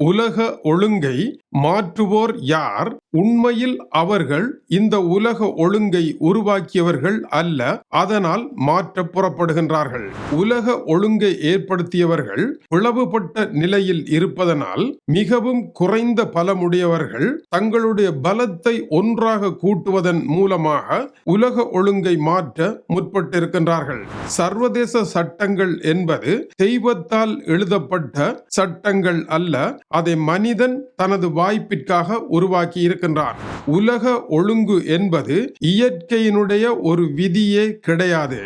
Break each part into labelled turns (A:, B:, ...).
A: உலக ஒழுங்கை மாற்றுவோர் யார்? உண்மையில் அவர்கள் இந்த உலக ஒழுங்கை உருவாக்கியவர்கள் அல்ல அதனால் மாற்ற புறப்படுகின்றார்கள். உலக ஒழுங்கை ஏற்படுத்தியவர்கள் பிளவுபட்ட நிலையில் இருப்பதனால் மிகவும் குறைந்த பலமுடையவர்கள் தங்களுடைய பலத்தை ஒன்றாக கூட்டுவதன் மூலமாக உலக ஒழுங்கை மாற்ற முற்பட்டிருக்கின்றார்கள். சர்வதேச சட்டங்கள் என்பது தெய்வத்தால் எழுதப்பட்ட சட்டங்கள் அல்ல அதை மனிதன் தனது வாய்ப்பிற்காக உருவாக்கி இருக்கின்றான் உலக ஒழுங்கு என்பது இயற்கையினுடைய ஒரு விதியே கிடையாது.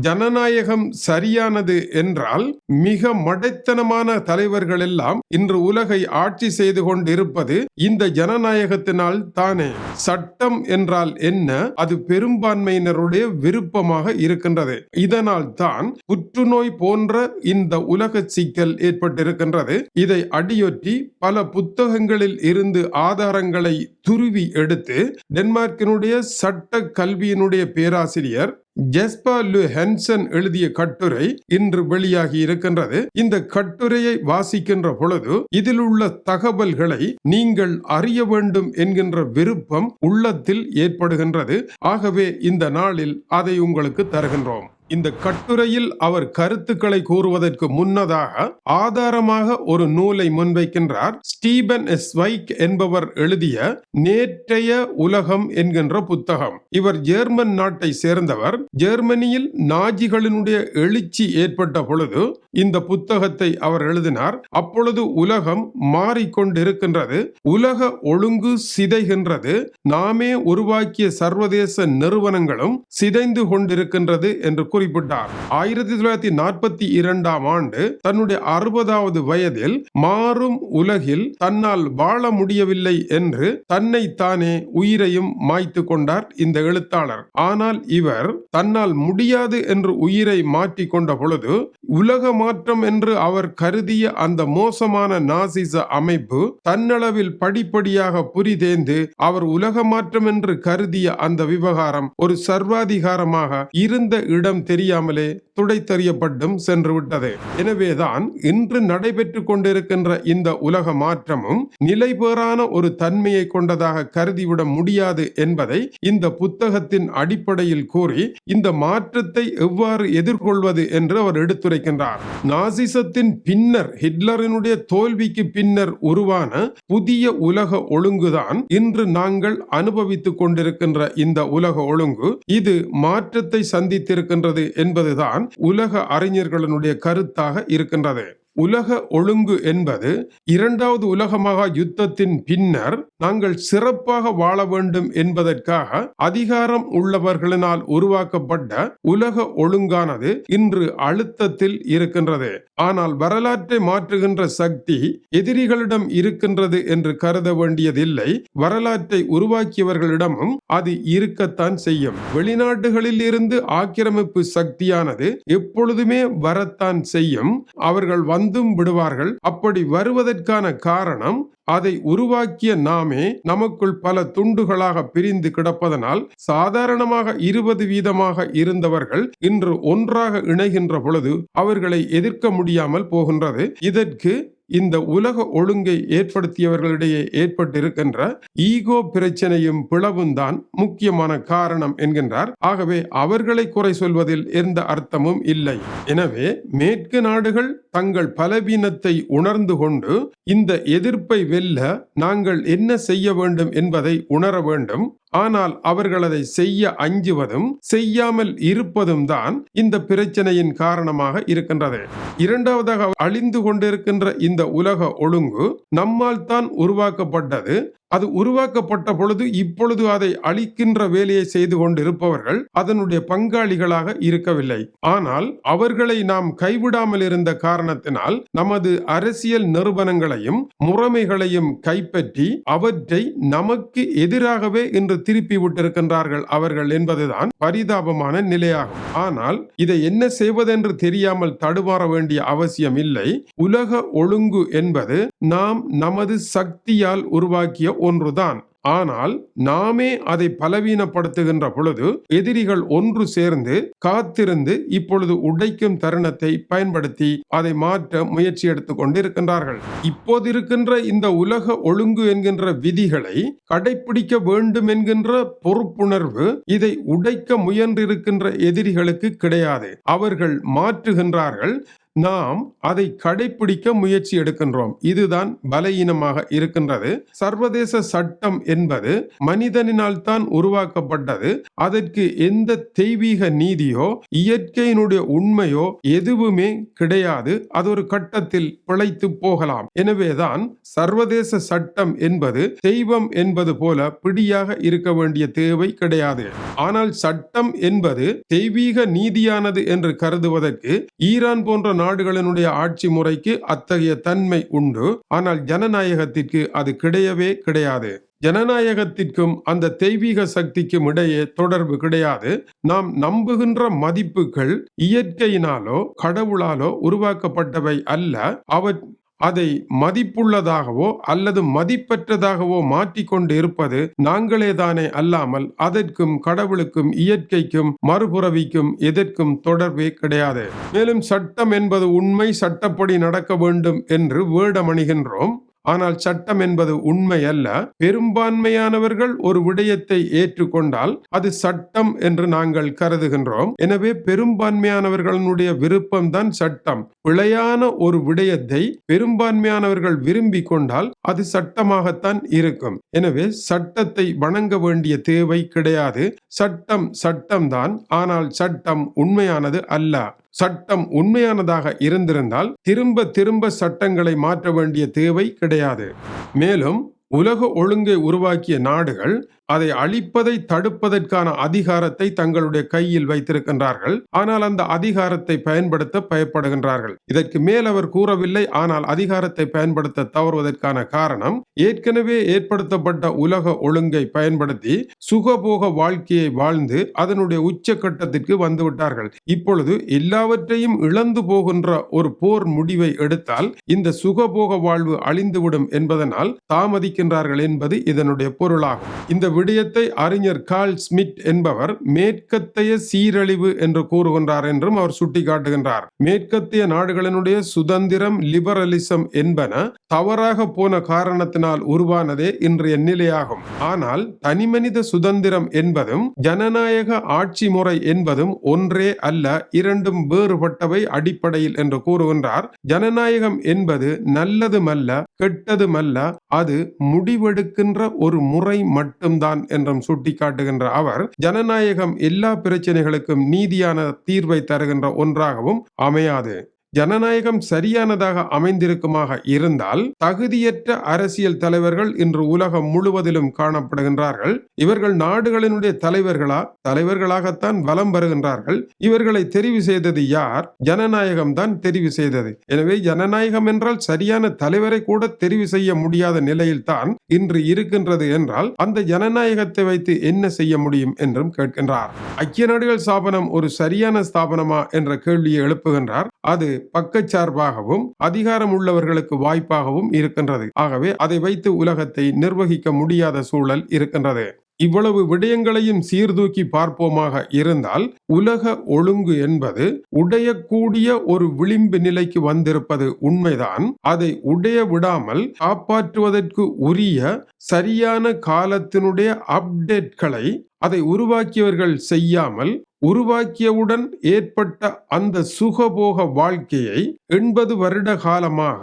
A: ஜனநாயகம் சரியானது என்றால் மிக மடைத்தனமான தலைவர்கள் எல்லாம் இன்று உலகை ஆட்சி செய்து கொண்டிருப்பது இந்த ஜனநாயகத்தினால் தானே. சட்டம் என்றால் என்ன? அது பெரும்பான்மையினருடைய விருப்பமாக இருக்கின்றது. இதனால் தான் புற்றுநோய் போன்ற இந்த உலக சிக்கல் ஏற்பட்டிருக்கின்றது. இதை அடியொற்றி பல புத்தகங்களில் இருந்து ஆதாரங்களை துருவி எடுத்து டென்மார்க்கினுடைய சட்ட கல்வியினுடைய பேராசிரியர் ஜெஸ்பா லு ஹென்சன் எழுதிய கட்டுரை இன்று வெளியாகி இருக்கின்றது. இந்த கட்டுரையை வாசிக்கின்ற பொழுது இதில் உள்ள தகவல்களை நீங்கள் அறிய வேண்டும் என்கின்ற விருப்பம் உள்ளத்தில் ஏற்படுகின்றது. ஆகவே இந்த நாளில் அதை உங்களுக்கு தருகின்றோம். இந்த கட்டுரையில் அவர் கருத்துக்களை கூறுவதற்கு முன்னதாக ஆதாரமாக ஒரு நூலை முன்வைக்கின்றார். Stephen S. வைக் என்பவர் எழுதிய நேற்றைய உலகம் என்கின்ற புத்தகம். இவர் ஜெர்மன் நாட்டை சேர்ந்தவர். ஜெர்மனியில் நாஜிகளினுடைய எழுச்சி ஏற்பட்ட பொழுது இந்த புத்தகத்தை அவர் எழுதினார். அப்பொழுது உலகம் மாறிக்கொண்டிருக்கின்றது. உலக ஒழுங்கு சிதைகின்றது. நாமே உருவாக்கிய சர்வதேச நிறுவனங்களும் சிதைந்து கொண்டிருக்கின்றது என்று குறிப்பிட்டார். ஆயிரத்தி தொள்ளாயிரத்தி நாற்பத்தி இரண்டாம் ஆண்டு தன்னுடைய அறுபதாவது வயதில் மாறும் உலகில் தன்னால் வாழ முடியவில்லை என்று தன்னை தானே உயிரையும் மாய்த்து கொண்டார் இந்த எழுத்தாளர். ஆனால் இவர் தன்னால் முடியாது என்று உயிரை மாற்றி கொண்ட பொழுது உலக மாற்றம் என்று அவர் கருதிய அந்த மோசமான நாசிச அமைப்பு தன்னளவில் படிப்படியாக புரிதேந்து அவர் உலக மாற்றம் என்று கருதிய அந்த விவகாரம் ஒரு சர்வாதிகாரமாக இருந்த இடம் தெரியாமலே துடைத்தறியப்பட்டும் சென்றுவிட்டது. எனவேதான் இன்று நடைபெற்று கொண்டிருக்கின்ற இந்த உலக மாற்றமும் நிலைபேறான ஒரு தன்மையை கொண்டதாக கருதிவிட முடியாது என்பதை இந்த புத்தகத்தின் அடிப்படையில் கூறி இந்த மாற்றத்தை எவ்வாறு எதிர்கொள்வது என்று அவர் எடுத்துரைக்கின்றார். நாசிசத்தின் பின்னர் ஹிட்லரினுடைய தோல்விக்கு பின்னர் உருவான புதிய உலக ஒழுங்குதான் இன்று நாங்கள் அனுபவித்துக் கொண்டிருக்கின்ற இந்த உலக ஒழுங்கு. இது மாற்றத்தை சந்தித்திருக்கின்றது என்பதுதான் உலக அறிஞர்களுடைய கருத்தாக இருக்கின்றது. உலக ஒழுங்கு என்பது இரண்டாவது உலக மகா யுத்தத்தின் பின்னர் நாங்கள் சிறப்பாக வாழ வேண்டும் என்பதற்காக அதிகாரம் உள்ளவர்களினால் உருவாக்கப்பட்ட உலக ஒழுங்கானது இன்று அழுத்தத்தில் இருக்கின்றது. ஆனால் வரலாற்றை மாற்றுகின்ற சக்தி எதிரிகளிடம் இருக்கின்றது என்று கருத வேண்டியதில்லை. வரலாற்றை உருவாக்கியவர்களிடமும் அது இருக்கத்தான் செய்யும். வெளிநாடுகளில் இருந்து ஆக்கிரமிப்பு சக்தியானது எப்பொழுதுமே வரத்தான் செய்யும். அவர்கள் வந்தும் விடுவார்கள். அப்படி வருவதற்கான காரணம் அதை உருவாக்கிய நாமே நமக்குள் பல துண்டுகளாக பிரிந்து கிடப்பதனால் சாதாரணமாக இருபது வீதமாக இருந்தவர்கள் இன்று ஒன்றாக இணைகின்ற பொழுது அவர்களை எதிர்க்க முடியாமல் போகின்றது. இதற்கு இந்த உலக ஒழுங்கை ஏற்படுத்தியவர்களிடையே ஏற்பட்டிருக்கின்ற ஈகோ பிரச்சனையும் பிளவும் தான் முக்கியமான காரணம் என்கின்றார். ஆகவே அவர்களை குறை சொல்வதில் எந்த அர்த்தமும் இல்லை. எனவே மேற்கு நாடுகள் தங்கள் பலவீனத்தை உணர்ந்து கொண்டு இந்த எதிர்ப்பை வெல்ல நாங்கள் என்ன செய்ய வேண்டும் என்பதை உணர வேண்டும். ஆனால் அவர்கள் அதை செய்ய அஞ்சுவதும் செய்யாமல் இருப்பதும் தான் இந்த பிரச்சனையின் காரணமாக இருக்கின்றது. இரண்டாவதாக அழிந்து கொண்டிருக்கின்ற இந்த உலக ஒழுங்கு நம்மால் தான் உருவாக்கப்பட்டது. அது உருவாக்கப்பட்ட பொழுது இப்பொழுது அதை அழிக்கின்ற வேலையை செய்து கொண்டிருப்பவர்கள் அதனுடைய பங்காளிகளாக இருக்கவில்லை. ஆனால் அவர்களை நாம் கைவிடாமல் இருந்த காரணத்தினால் நமது அரசியல் நிறுவனங்களையும் முறைமைகளையும் கைப்பற்றி அவற்றை நமக்கு எதிராகவே இன்று திருப்பி விட்டிருக்கின்றார்கள் அவர்கள் என்பதுதான் பரிதாபமான நிலையாகும். ஆனால் இதை என்ன செய்வதென்று தெரியாமல் தடுமாற வேண்டிய அவசியம் இல்லை. உலக ஒழுங்கு என்பது நாம் நமது சக்தியால் உருவாக்கிய ஒன்றுதான். ஆனால் நாமே அதை பலவீனப்படுத்துகின்ற பொழுது எதிரிகள் ஒன்று சேர்ந்து காத்திருந்து இப்பொழுது உடைக்கும் தருணத்தை பயன்படுத்தி அதை மாற்ற முயற்சி எடுத்துக் கொண்டிருக்கின்றார்கள். இப்போது இருக்கின்ற இந்த உலக ஒழுங்கு என்கின்ற விதிகளை கடைபிடிக்க வேண்டும் என்கின்ற பொறுப்புணர்வு இதை உடைக்க முயன்றிருக்கின்ற எதிரிகளுக்கு கிடையாது. அவர்கள் மாற்றுகின்றார்கள் நாம் அதை கடைபிடிக்க முயற்சி எடுக்கின்றோம். இதுதான் பலவீனமாக இருக்கின்றது. சர்வதேச சட்டம் என்பது மனிதனினால் தான் உருவாக்கப்பட்டது. அதற்கு எந்த தெய்வீக நீதியோ இயற்கையினுடைய உண்மையோ எதுவுமே கிடையாது. அது ஒரு கட்டத்தில் பிழைத்து போகலாம். எனவேதான் சர்வதேச சட்டம் என்பது தெய்வம் என்பது போல பிடியாக இருக்க வேண்டிய தேவை கிடையாது. ஆனால் சட்டம் என்பது தெய்வீக நீதியானது என்று கருதுவதற்கு ஈரான் போன்ற நாடுகளினுடைய ஆட்சி முறைக்கு அத்தகைய தன்மை உண்டு. ஆனால் ஜனநாயகத்திற்கு அது கிடையவே கிடையாது. ஜனநாயகத்திற்கும் அந்த தெய்வீக சக்திக்கும் இடையே தொடர்பு கிடையாது. நாம் நம்புகின்ற மதிப்புகள் இயற்கையினாலோ கடவுளாலோ உருவாக்கப்பட்டவை அல்ல. அவ அதை மதிப்புள்ளதாகவோ அல்லது மதிப்பற்றதாகவோ மாற்றிக்கொண்டு இருப்பது நாங்களே தானே அல்லாமல் அதற்கும் கடவுளுக்கும் இயற்கைக்கும் மறுபுறவிக்கும் எதற்கும் தொடர்பே கிடையாது. மேலும் சட்டம் என்பது உண்மை சட்டப்படி நடக்க வேண்டும் என்று வேடமணிகின்றோம். ஆனால் சட்டம் என்பது உண்மை அல்ல. பெரும்பான்மையானவர்கள் ஒரு விடயத்தை ஏற்றுக்கொண்டால் அது சட்டம் என்று நாங்கள் கருதுகின்றோம். எனவே பெரும்பான்மையானவர்களுடைய விருப்பம்தான் சட்டம். பிழையான ஒரு விடயத்தை பெரும்பான்மையானவர்கள் விரும்பி கொண்டால் அது சட்டமாகத்தான் இருக்கும். எனவே சட்டத்தை வணங்க வேண்டிய தேவை கிடையாது. சட்டம் சட்டம்தான் ஆனால் சட்டம் உண்மையானது அல்ல. சட்டம் உண்மையானதாக இருந்திருந்தால் திரும்ப திரும்ப சட்டங்களை மாற்ற வேண்டிய தேவை கிடையாது. மேலும் உலக ஒழுங்கை உருவாக்கிய நாடுகள் அதை அழிப்பதை தடுப்பதற்கான அதிகாரத்தை தங்களுடைய கையில் வைத்திருக்கின்றார்கள். ஆனால் அந்த அதிகாரத்தை பயன்படுத்த பயப்படுகின்றார்கள். இதற்கு மேல் அவர் கூறவில்லை ஆனால் அதிகாரத்தை பயன்படுத்த தவறுவதற்கான காரணம் ஏற்கனவே ஏற்படுத்தப்பட்ட உலக ஒழுங்கை பயன்படுத்தி சுகபோக வாழ்க்கையை வாழ்ந்து அதனுடைய உச்சக்கட்டத்திற்கு வந்துவிட்டார்கள். இப்பொழுது எல்லாவற்றையும் இழந்து போகின்ற ஒரு போர் முடிவை எடுத்தால் இந்த சுகபோக வாழ்வு அழிந்துவிடும் என்பதனால் தாமதிக்க தாமதிக்கின்றார்கள் என்பது இதனுடைய பொருளாகும். இந்த விடயத்தை அறிஞர் கால் ஸ்மித் என்பவர் மேற்கத்தைய சீரழிவு என்று கூறுகின்றார் என்றும் அவர் சுட்டிக்காட்டுகின்றார். மேற்கத்திய நாடுகளினுடைய சுதந்திரம் லிபரலிசம் என்பன தவறாக போன காரணத்தினால் உருவானதே இன்றைய நிலையாகும். ஆனால் தனிமனித சுதந்திரம் என்பதும் ஜனநாயக ஆட்சி முறை என்பதும் ஒன்றே அல்ல இரண்டும் வேறுபட்டவை அடிப்படையில் என்று கூறுகின்றார். ஜனநாயகம் என்பது நல்லதுமல்ல கெட்டதுமல்ல அது முடிவெடுக்கின்ற ஒரு முறை மட்டும்தான் என்றும் சுட்டிக்காட்டுகின்ற அவர் ஜனநாயகம் எல்லா பிரச்சனைகளுக்கும் நீதியான தீர்வை தருகின்ற ஒன்றாகவும் அமையாது. ஜனநாயகம் சரியானதாக அமைந்திருக்குமாக இருந்தால் தகுதியற்ற அரசியல் தலைவர்கள் இன்று உலகம் முழுவதிலும் காணப்படுகின்றார்கள். இவர்கள் நாடுகளினுடைய தலைவர்களா? தலைவர்களாகத்தான் வலம் வருகின்றார்கள். இவர்களை தெரிவு செய்தது யார்? ஜனநாயகம் தான் தெரிவு செய்தது. எனவே ஜனநாயகம் என்றால் சரியான தலைவரை கூட தெரிவு செய்ய முடியாத நிலையில் தான் இன்று இருக்கின்றது என்றால் அந்த ஜனநாயகத்தை வைத்து என்ன செய்ய முடியும் என்றும் கேட்கின்றார். ஐக்கிய நாடுகள் ஸ்தாபனம் ஒரு சரியான ஸ்தாபனமா என்ற கேள்வியை எழுப்புகின்றார். அது பக்கச்சார்பாகவும் அதிகாரம் உள்ளவர்களுக்கு வாய்ப்பாகவும் இருக்கின்றது. ஆகவே அதை வைத்து உலகத்தை நிர்வகிக்க முடியாத சூழல் இருக்கின்றது. இவ்வளவு விடயங்களையும் சீர்தூக்கி பார்ப்போமாக இருந்தால் உலக ஒழுங்கு என்பது உடையக்கூடிய ஒரு விளிம்பு நிலைக்கு வந்திருப்பது உண்மைதான். அதை உடைய விடாமல் காப்பாற்றுவதற்கு உரிய சரியான காலத்தினுடைய அப்டேட்களை அதை உருவாக்கியவர்கள் செய்யாமல் உருவாக்கியவுடன் ஏற்பட்ட அந்த சுகபோக வாழ்க்கையை எண்பது வருட காலமாக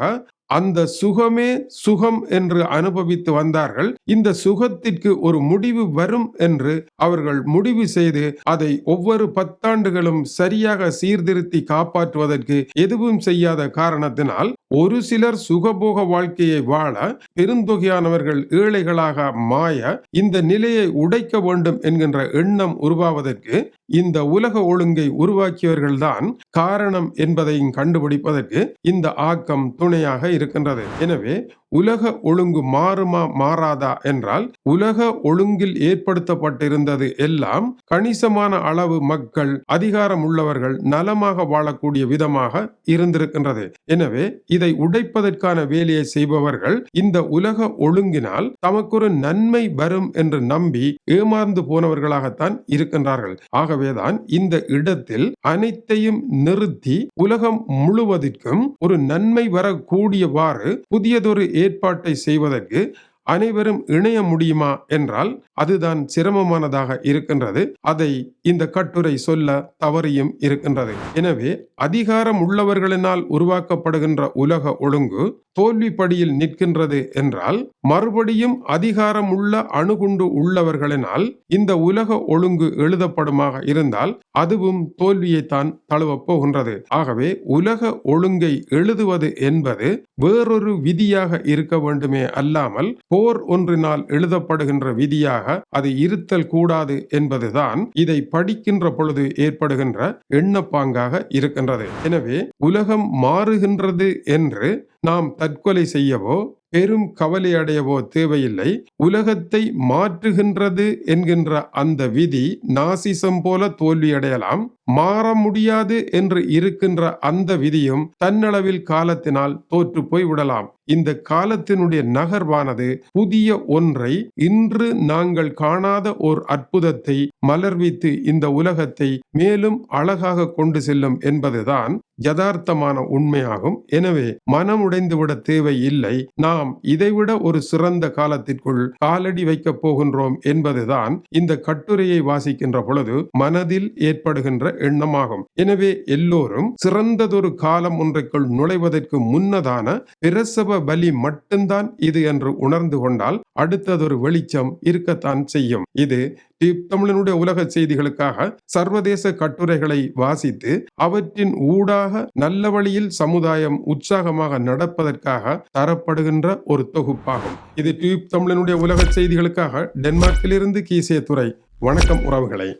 A: அந்த சுகமே சுகம் என்று அனுபவித்து வந்தார்கள். இந்த சுகத்திற்கு ஒரு முடிவு வரும் என்று அவர்கள் முடிவு செய்து அதை ஒவ்வொரு பத்தாண்டுகளும் சரியாக சீர்திருத்தி காப்பாற்றுவதற்கு எதுவும் செய்யாத காரணத்தினால் ஒரு சிலர் சுகபோக வாழ்க்கையை வாழ பெருந்தொகையானவர்கள் ஏழைகளாக மாய இந்த நிலையை உடைக்க வேண்டும் என்கின்ற எண்ணம் உருவாவதற்கு இந்த உலக ஒழுங்கை உருவாக்கியவர்கள்தான் காரணம் என்பதையும் கண்டுபிடிப்பதற்கு இந்த ஆக்கம் துணையாக இருக்கின்றது. எனவே உலக ஒழுங்கு மாறுமா மாறாதா என்றால் உலக ஒழுங்கில் ஏற்படுத்தப்பட்டிருந்தது எல்லாம் கணிசமான அளவு மக்கள் அதிகாரம் உள்ளவர்கள் நலமாக வாழக்கூடிய விதமாக இருந்திருக்கின்றது. எனவே இதை உடைப்பதற்கான வேலையை செய்பவர்கள் இந்த உலக ஒழுங்கினால் தமக்கொரு நன்மை வரும் என்று நம்பி ஏமாந்து போனவர்களாகத்தான் இருக்கின்றார்கள். ஆகவேதான் இந்த இடத்தில் அனைத்தையும் நிறுத்தி உலகம் முழுவதற்கும் ஒரு நன்மை வரக்கூடியவாறு புதியதொரு ஏற்பாட்டை செய்வதற்கு அனைவரும் இணைய முடியுமா என்றால் அதுதான் சிரமமானதாக இருக்கின்றது. அதை இந்த கட்டுரை சொல்ல தவறியும் இருக்கின்றது. எனவே அதிகாரம் உள்ளவர்களினால் உருவாக்கப்படுகின்ற உலக ஒழுங்கு தோல்வி படியில் நிற்கின்றது என்றால் மறுபடியும் அதிகாரம் உள்ள அணுகுண்டு உள்ளவர்களினால் இந்த உலக ஒழுங்கு எழுதப்படுமாக இருந்தால் அதுவும் தோல்வியைத்தான் தழுவப் போகின்றது. ஆகவே உலக ஒழுங்கை எழுதுவது என்பது வேறொரு விதியாக இருக்க வேண்டுமே அல்லாமல் போர் ஒன்றினால் எழுதப்படுகின்ற விதியாக அது இருத்தல் கூடாது என்பதுதான் இதை படிக்கின்ற பொழுது ஏற்படுகின்ற எண்ணப்பாங்காக இருக்கின்றது. எனவே உலகம் மாறுகின்றது என்று நாம் தற்கொலை செய்யவோ பெரும் கவலை அடையவோ தேவையில்லை. உலகத்தை மாற்றுகின்றது என்கின்ற அந்த விதி நாசிசம் போல தோல்வியடையலாம். மாற முடியாது என்று இருக்கின்ற அந்த விதியும் தன்னளவில் காலத்தினால் தோற்று போய்விடலாம் இந்த காலத்தினுடைய நகர்வானது புதிய ஒன்றை இன்று நாங்கள் காணாத ஓர் அற்புதத்தை மலர்வித்து இந்த உலகத்தை மேலும் அழகாக கொண்டு செல்லும் என்பதுதான் யதார்த்தமான உண்மையாகும். எனவே மனம் உடைந்துவிட தேவை இல்லை. நாம் இதைவிட ஒரு சிறந்த காலத்திற்குள் காலடி வைக்கப் போகின்றோம் என்பதுதான் இந்த கட்டுரையை வாசிக்கின்ற பொழுது மனதில் ஏற்படுகின்ற எண்ணமாகும். எனவே எல்லோரும் சிறந்ததொரு காலம் ஒன்றைக்குள் நுழைவதற்கு முன்னதான பிரசவ பலி மட்டும்தான் இது என்று உணர்ந்து கொண்டால் அடுத்ததொரு வெளிச்சம் இருக்கத்தான் செய்யும். இது தமிழனுடைய உலக செய்திகளுக்காக சர்வதேச கட்டுரைகளை வாசித்து அவற்றின் ஊடாக நல்ல வழியில் சமுதாயம் உற்சாகமாக நடப்பதற்காக தரப்படுகின்ற ஒரு தொகுப்பாகும். இது டியூப் தமிழனுடைய உலக செய்திகளுக்காக டென்மார்க்கிலிருந்து கீசே துறை வணக்கம் உறவுகளை.